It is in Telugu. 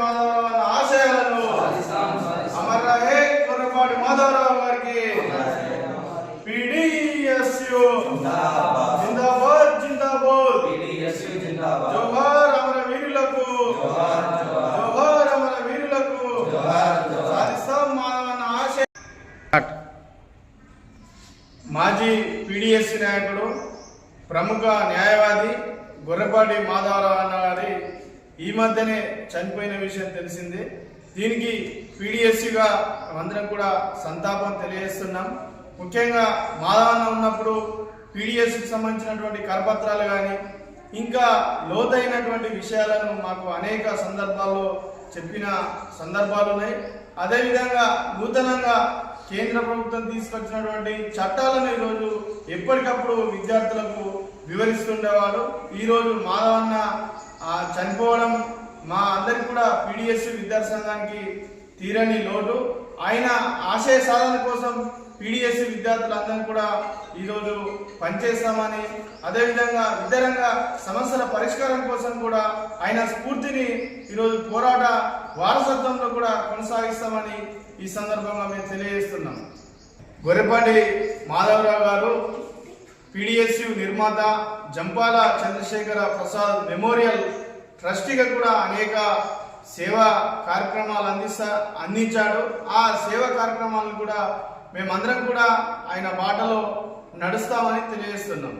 మాధవరావు అన్న ఆశయాలను అమర్రాయే కుర్రపాటి మాధవరావు గారికి. జిందాబాద్. జిందాబాద్ జోహార్ అమర వీరులకు. జోహార్ అమర వీరులకు. ఆశయ మాజీ పిడిఎస్ నాయకుడు ప్రముఖ న్యాయవాది గొర్రపాటి మాధవరావు అన్న గారి ఈ మధ్యనే చనిపోయిన విషయం తెలిసిందే. దీనికి పీడిఎస్సిగా అందరం కూడా సంతాపం తెలియజేస్తున్నాం. ముఖ్యంగా మాధవన్న ఉన్నప్పుడు పీడిఎస్సికి సంబంధించినటువంటి కరపత్రాలు కానీ ఇంకా లోతైనటువంటి విషయాలను మాకు అనేక సందర్భాల్లో చెప్పిన సందర్భాలు ఉన్నాయి. అదేవిధంగా నూతనంగా కేంద్ర ప్రభుత్వం తీసుకొచ్చినటువంటి చట్టాలను ఈరోజు ఎప్పటికప్పుడు విద్యార్థులకు వివరిస్తుండేవాడు ఈరోజు మాధవన్న చనిపోవడం మా అందరికి కూడా పీడిఎస్సి విద్యార్థి సంఘానికి తీరని లోటు. ఆయన ఆశయ సాధన కోసం పీడిఎస్సి విద్యార్థులందరం కూడా ఈరోజు పనిచేస్తామని అదేవిధంగా విద్యారంగ సమస్యల పరిష్కారం కోసం కూడా ఆయన స్ఫూర్తిని ఈరోజు పోరాట వారసత్వంలో కూడా కొనసాగిస్తామని ఈ సందర్భంగా మేము తెలియజేస్తున్నాం. గొర్రెపాటి మాధవరావు గారు పిడిఎస్యు నిర్మాత జంపాల చంద్రశేఖర ప్రసాద్ మెమోరియల్ ట్రస్టీగా కూడా అనేక సేవా కార్యక్రమాలు అందిస్తా అందించాడు. ఆ సేవా కార్యక్రమాలను కూడా మేమందరం కూడా ఆయన బాటలో నడుస్తామని తెలియజేస్తున్నాం.